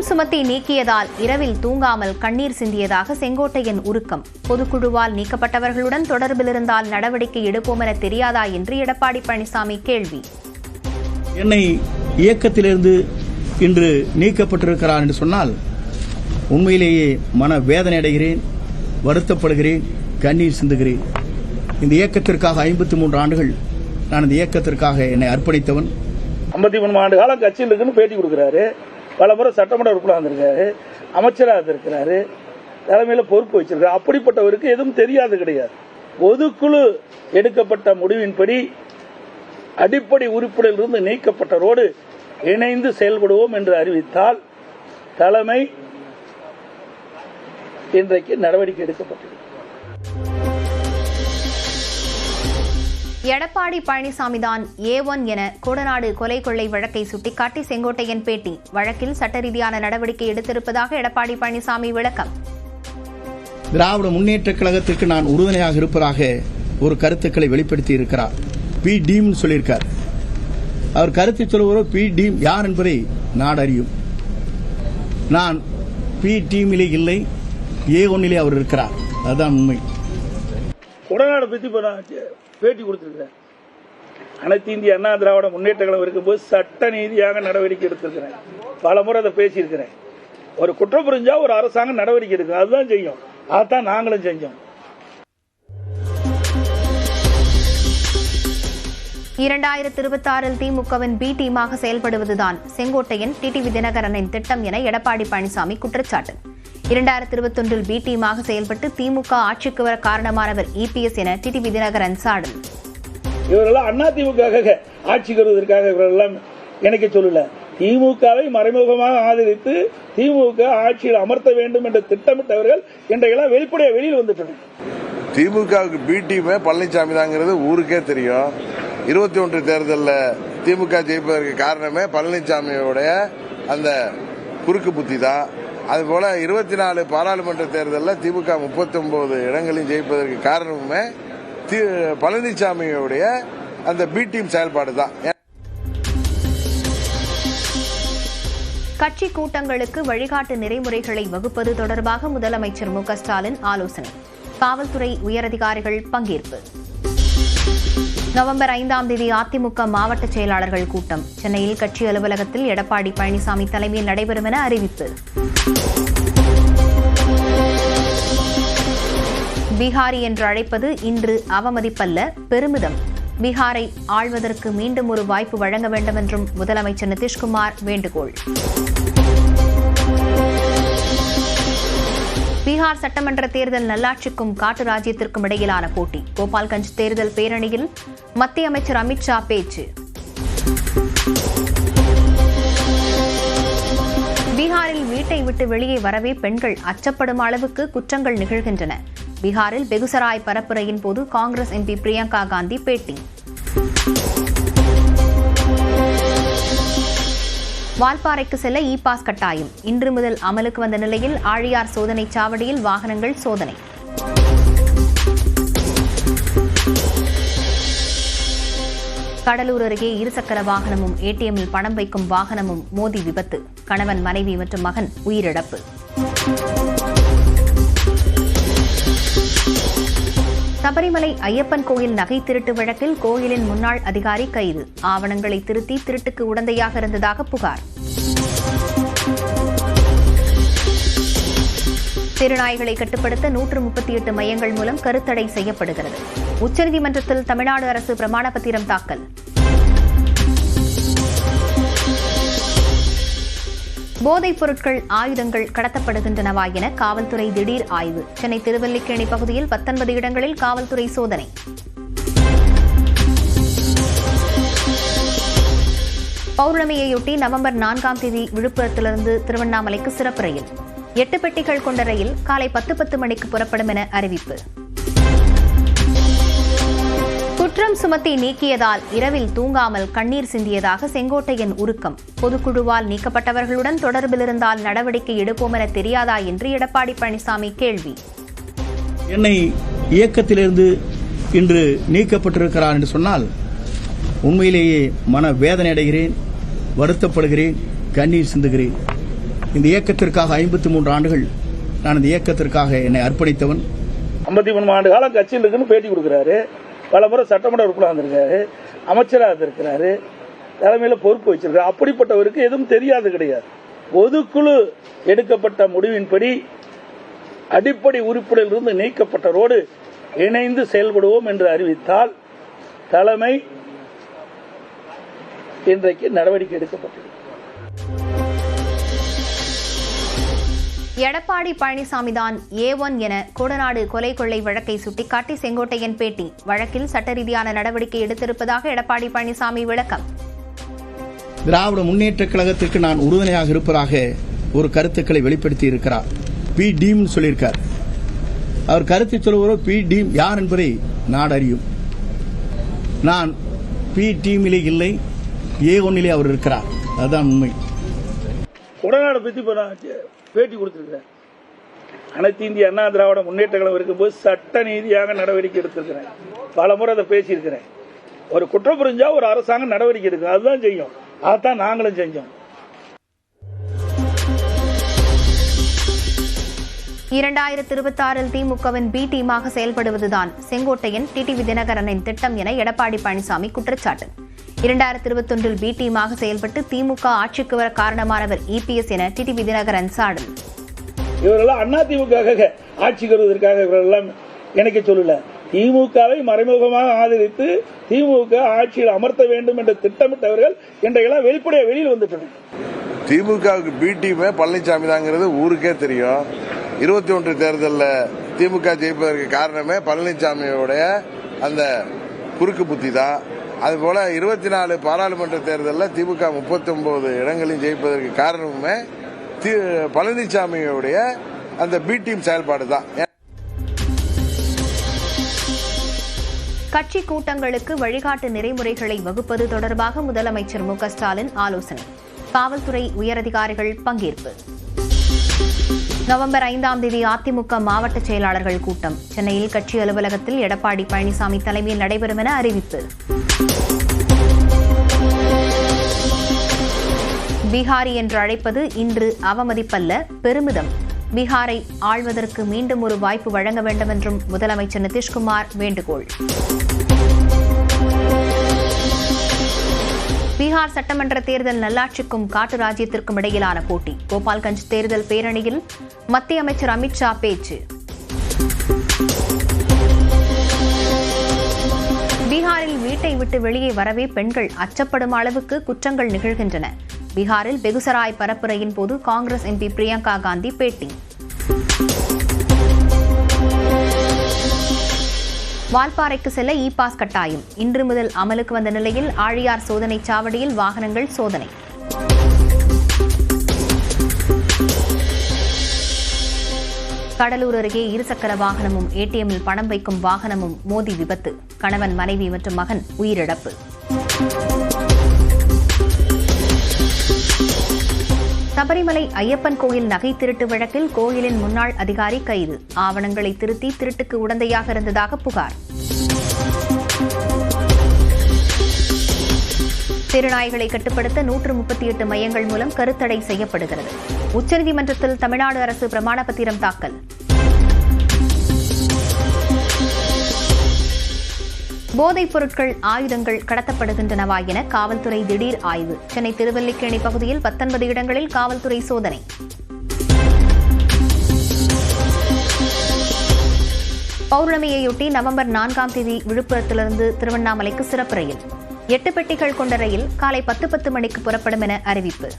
குற்றம் சுமத்தி நீக்கியதால் இரவில் தூங்காமல் கண்ணீர் சிந்தியதாக செங்கோட்டையன் உருக்கம். பொதுக்குழுவால் நீக்கப்பட்டவர்களுடன் தொடர்பில் இருந்தால் நடவடிக்கை எடுப்போம் என தெரியாதா என்று எடப்பாடி பழனிசாமி கேள்வி. என்னை இயக்கத்திலிருந்து இன்று நீக்கப்பட்டிருக்கிறார் என்று சொன்னால் உண்மையிலேயே மன வேதனை அடைகிறேன் வருத்தப்படுகிறேன் கண்ணீர் சிந்துகிறேன். இந்த இயக்கத்திற்காக ஐம்பத்தி மூன்று ஆண்டுகள் நான் இந்த இயக்கத்திற்காக என்னை அர்ப்பணித்தவன். ஐம்பத்தி மூணு ஆண்டு காலம் கட்சியில் இருக்குன்னு பேட்டி கொடுக்குறாரு. பல முறை சட்டமன்ற உறுப்பினர் வந்திருக்காரு அமைச்சராக இருந்திருக்கிறாரு தலைமையில் பொறுப்பு வச்சிருக்காரு. அப்படிப்பட்டவருக்கு எதுவும் தெரியாது கிடையாது. பொதுக்குழு எடுக்கப்பட்ட முடிவின்படி அடிப்படை உறுப்பினரிலிருந்து நீக்கப்பட்டவரோடு இணைந்து செயல்படுவோம் என்று அறிவித்தால் தலைமை இன்றைக்கு நடவடிக்கை எடுக்கப்பட்டது எடப்பாடி பழனிசாமி தான் ஏ ஒன் என கோடநாடு கொலை கொள்ளை வழக்கை சுட்டிக்காட்டி செங்கோட்டையன் பேட்டி. வழக்கில் சட்ட ரீதியான நடவடிக்கை எடுத்திருப்பதாக எடப்பாடி பழனிசாமி விளக்கம். திராவிட முன்னேற்றக் கழகத்திற்கு நான் உறுதுணையாக இருப்பதாக ஒரு கருத்துக்களை வெளிப்படுத்தி இருக்கிறார். பி. டீம் சொல்லியிருக்கார். அவர் கருத்தை சொல்லுவரோ பி. டீம் யார் என்பதை நாடு அறியும். நான் பி. டீமிலே இல்லை ஏ ஒன்னிலே அவர் இருக்கிறார். அதுதான் உண்மை. உடனாட பேட்டி கொடுத்திருக்கிறேன் அனைத்து இந்திய அண்ணா திராவிட முன்னேற்ற கழகம் இருக்கும்போது சட்ட நீதியாக நடவடிக்கை எடுத்திருக்கிறேன். பல முறை அதை பேசியிருக்கிறேன். ஒரு குற்றம் புரிஞ்சா ஒரு அரசாங்கம் நடவடிக்கை எடுக்கும். அதுதான் செய்யும். அதான் நாங்களும் செஞ்சோம். இரண்டாயிரத்தி இருபத்தாறில் திமுகவின் பி டீமாக செயல்படுவதுதான் செங்கோட்டையன் டிடிவி தினகரனின் திட்டம் என எடப்பாடி பழனிசாமி குற்றச்சாட்டு. இரண்டாயிரத்தி இருபத்தொன்றில் பி டீமாக செயல்பட்டு திமுக ஆட்சிக்கு வர காரணமானவர் இபிஎஸ் என டிடிவி தினகரன் சாடல் இவரெல்லாம் அண்ணா திமுக ஆட்சிக்கு வருவதற்காக இவரெல்லாம் இணைக்க சொல்லல. திமுகவை மறைமுகமாக ஆதரித்து திமுக ஆட்சியில் அமர்த்த வேண்டும் என்று திட்டமிட்டவர்கள் இன்றைக்கெல்லாம் வெளிப்படையாக வெளியில் வந்துட்டனர் திமுகவுக்கு பி டீமே பழனிசாமி தாங்கிறது ஊருக்கே தெரியும். இருபத்தி ஒன்று தேர்தலில் திமுக ஜெயிப்பதற்கு காரணமே பழனிசாமியோடைய அந்த குறுக்கு புத்தி தான். அதுபோல இருபத்தி நாலு பாராளுமன்ற தேர்தலில் திமுக முப்பத்தி ஒன்பது இடங்களையும் ஜெயிப்பதற்கு காரணமே தி- பழனிசாமியுடைய அந்த பி டீம் செயல்பாடு தான் கட்சி கூட்டங்களுக்கு வழிகாட்டு நெறிமுறைகளை வகுப்பது தொடர்பாக முதலமைச்சர் மு க ஸ்டாலின் ஆலோசனை. காவல்துறை உயரதிகாரிகள் பங்கேற்பு. நவம்பர் ஐந்தாம் தேதி அதிமுக மாவட்ட செயலாளர்கள் கூட்டம். சென்னையில் கட்சி அலுவலகத்தில் எடப்பாடி பழனிசாமி தலைமையில் நடைபெறும் என அறிவிப்பு. பீகாரி என்று அழைப்பது இன்று அவமதிப்பல்ல பெருமிதம். பீகாரை ஆள்வதற்கு மீண்டும் ஒரு வாய்ப்பு வழங்க வேண்டும் என்றும் முதலமைச்சர் நிதிஷ்குமார் வேண்டுகோள். பீகார் சட்டமன்ற தேர்தல் நல்லாட்சிக்கும் காட்டு ராஜ்யத்திற்கும் இடையிலான போட்டி. கோபால்கஞ்ச் தேர்தல் பேரணியில் மத்திய அமைச்சர் அமித்ஷா பேச்சு. பீகாரில் வீட்டை விட்டு வெளியே வரவே பெண்கள் அச்சப்படும் அளவுக்கு குற்றங்கள் நிகழ்கின்றன. பீகாரில் பெகுசராய் பரப்புரையின் போது காங்கிரஸ் எம்பி பிரியங்கா காந்தி பேட்டி. வால்பாறைக்கு செல்ல இ பாஸ் கட்டாயம். இன்று முதல் அமலுக்கு வந்த நிலையில் ஆழியார் சோதனை சாவடியில் வாகனங்கள் சோதனை. கடலூர் அருகே இருசக்கர வாகனமும் ஏடிஎம்மில் பணம் வைக்கும் வாகனமும் மோதி விபத்து. கணவன் மனைவி மற்றும் மகன் உயிரிழப்பு. சபரிமலை ஐயப்பன் கோயில் நகை திருட்டு வழக்கில் கோயிலின் முன்னாள் அதிகாரி கைது. ஆவணங்களை திருத்தி திருட்டுக்கு உடந்தையாக இருந்ததாக புகார். திருநாய்களை கட்டுப்படுத்த நூற்று முப்பத்தி எட்டு மையங்கள் மூலம் கருத்தடை செய்யப்படுகிறது. உச்சநீதிமன்றத்தில் தமிழ்நாடு அரசு பிரமாண பத்திரம் தாக்கல். போதைப் பொருட்கள் ஆயுதங்கள் கடத்தப்படுகின்றனவா என காவல்துறை திடீர் ஆய்வு. சென்னை திருவல்லிக்கேணி பகுதியில் பத்தொன்பது இடங்களில் காவல்துறை சோதனை. பௌர்ணமியையொட்டி நவம்பர் நான்காம் தேதி விழுப்புரத்திலிருந்து திருவண்ணாமலைக்கு சிறப்பு ரயில். எட்டு பெட்டிகள் கொண்ட ரயில் காலை பத்து பத்து மணிக்கு புறப்படும் என அறிவிப்பு. சுமத்தி நீக்கியதால் இரவில் தூங்காமல் கண்ணீர் சிந்தியதாக செங்கோட்டையன் உருக்கம். பொதுக்குழுவால் நீக்கப்பட்டவர்களுடன் தொடர்பில் இருந்தால் நடவடிக்கை எடுப்போம் என தெரியாதா என்று எடப்பாடி பழனிசாமி கேள்வி. என்னை இயக்கத்திலிருந்து இன்று நீக்கப்பட்டிருக்கிறார் என்று சொன்னால் உண்மையிலேயே மன வேதனை அடைகிறேன் வருத்தப்படுகிறேன் கண்ணீர் சிந்துகிறேன். இந்த இயக்கத்திற்காக ஐம்பத்தி மூன்று ஆண்டுகள் நான் இந்த இயக்கத்திற்காக என்னை அர்ப்பணித்தவன். ஐம்பத்தி மூணு ஆண்டு காலம் கட்சியில் இருக்குன்னு பேட்டி கொடுக்குறாரு. பல முறை சட்டமன்ற உறுப்பினர் வந்திருக்காரு அமைச்சராக இருந்திருக்கிறாரு தலைமையில் பொறுப்பு வச்சிருக்காரு. அப்படிப்பட்டவருக்கு எதுவும் தெரியாது கிடையாது. பொதுக்குழு எடுக்கப்பட்ட முடிவின்படி அடிப்படை உறுப்பினரிலிருந்து நீக்கப்பட்டரோடு இணைந்து செயல்படுவோம் என்று அறிவித்தால் தலைமை இன்றைக்கு நடவடிக்கை எடுக்கப்பட்டது எடப்பாடி பழனிசாமி தான் ஏ ஒன் என கோடநாடு கொலை கொள்ளை வழக்கை சுட்டிக்காட்டி செங்கோட்டையன் பேட்டி. வழக்கில் சட்ட ரீதியான நடவடிக்கை எடுத்திருப்பதாக எடப்பாடி பழனிசாமி விளக்கம். திராவிட முன்னேற்ற கழகத்திற்கு நான் உறுதுணையாக இருப்பதாக ஒரு கருத்துக்களை வெளிப்படுத்தி இருக்கிறார். பி. டீம் சொல்லியிருக்கார். அவர் கருத்து சொல்லுவரோ பி. டீம் யார் என்பதை நாடு அறியும். நான் பி. டீமிலே இல்லை ஏ ஒன்னிலே அவர் இருக்கிறார். அதுதான் உண்மை. உடனாட நான் பேட்டி கொடுத்திருக்கிறார். அனைத்து இந்திய அண்ணா திராவிட முன்னேற்ற கழகம் இருக்கும்போது சட்ட நீதியாக நடவடிக்கை எடுத்திருக்கிறேன். பல முறை அதை பேசியிருக்கிறேன். ஒரு குற்றம் புரிஞ்சா ஒரு அரசாங்கம் நடவடிக்கை எடுக்கும். அதுதான் செய்யும். அதான் நாங்களும் செஞ்சோம். இரண்டாயிரத்தி இருபத்தி ஆறில் திமுகவின் பி டீமாக செயல்படுவதுதான் செங்கோட்டையன் டிடிவி தினகரனின் திட்டம் என எடப்பாடி பழனிசாமி குற்றச்சாட்டு. இரண்டாயிரத்தி இருபத்தொன்றில் பி டீமாக செயல்பட்டு திமுக ஆட்சிக்கு வர காரணமானவர் இபிஎஸ் என டிடிவி தினகரன் சாடல் இவரெல்லாம் அண்ணா திமுக ஆட்சிக்கு வருவதற்காக இவரெல்லாம் இணைக்க சொல்லல. திமுகவை மறைமுகமாக ஆதரித்து திமுக ஆட்சியில் அமர்த்த வேண்டும் என்று திட்டமிட்டவர்கள் இன்றைக்கெல்லாம் வெளிப்படையாக வெளியில் வந்துட்டனர் திமுகவுக்கு பி டீமே பழனிசாமி தாங்கிறது ஊருக்கே தெரியும். இருபத்தி ஒன்று தேர்தலில் திமுக ஜெயிப்பதற்கு காரணமே பழனிசாமியோடைய அந்த குறுக்கு புத்தி தான். அதுபோல் இருபத்தி நாலு பாராளுமன்ற தேர்தலில் திமுக முப்பத்தி ஒன்பது இடங்களையும் ஜெயிப்பதற்கு காரணமே தி- பழனிசாமியுடைய அந்த பி டீம் செயல்பாடு தான் கட்சி கூட்டங்களுக்கு வழிகாட்டு நெறிமுறைகளை வகுப்பது தொடர்பாக முதலமைச்சர் மு க ஸ்டாலின் ஆலோசனை. காவல்துறை உயரதிகாரிகள் பங்கேற்பு. நவம்பர் ஐந்தாம் தேதி அதிமுக மாவட்ட செயலாளர்கள் கூட்டம். சென்னையில் கட்சி அலுவலகத்தில் எடப்பாடி பழனிசாமி தலைமையில் நடைபெறும் என அறிவிப்பு. பீகாரி என்று அழைப்பது இன்று அவமதிப்பல்ல பெருமிதம். பீகாரை ஆள்வதற்கு மீண்டும் ஒரு வாய்ப்பு வழங்க வேண்டும் என்றும் முதலமைச்சர் நிதிஷ்குமார் வேண்டுகோள். பீகார் சட்டமன்ற தேர்தல் நல்லாட்சிக்கும் காட்டு ராஜ்யத்திற்கும் இடையிலான போட்டி. கோபால்கஞ்ச் தேர்தல் பேரணியில் மத்திய அமைச்சர் அமித்ஷா பேச்சு. பீகாரில் வீட்டை விட்டு வெளியே வரவே பெண்கள் அச்சப்படும் அளவுக்கு குற்றங்கள் நிகழ்கின்றன. பீகாரில் பெகுசராய் பரப்புரையின் போது காங்கிரஸ் எம்பி பிரியங்கா காந்தி பேட்டி. வால்பாறைக்கு செல்ல இ பாஸ் கட்டாயம். இன்று முதல் அமலுக்கு வந்த நிலையில் ஆழியார் சோதனை சாவடியில் வாகனங்கள் சோதனை. கடலூர் அருகே இருசக்கர வாகனமும் ஏடிஎம்மில் பணம் வைக்கும் வாகனமும் மோதி விபத்து. கணவன் மனைவி மற்றும் மகன் உயிரிழப்பு. சபரிமலை ஐயப்பன் கோயில் நகை திருட்டு வழக்கில் கோயிலின் முன்னாள் அதிகாரி கைது. ஆவணங்களை திருத்தி திருட்டுக்கு உடந்தையாக இருந்ததாக புகார். திருநாய்களை கட்டுப்படுத்த நூற்று முப்பத்தி எட்டு மையங்கள் மூலம் கருத்தடை செய்யப்படுகிறது. உச்சநீதிமன்றத்தில் தமிழ்நாடு அரசு பிரமாண பத்திரம் தாக்கல். போதைப் பொருட்கள் ஆயுதங்கள் கடத்தப்படுகின்றனவா என காவல்துறை திடீர் ஆய்வு. சென்னை திருவல்லிக்கேணி பகுதியில் பத்தொன்பது இடங்களில் காவல்துறை சோதனை. பௌர்ணமியையொட்டி நவம்பர் நான்காம் தேதி விழுப்புரத்திலிருந்து திருவண்ணாமலைக்கு சிறப்பு ரயில். எட்டு பெட்டிகள் கொண்ட ரயில் காலை பத்து பத்து மணிக்கு புறப்படும் என அறிவிப்பு.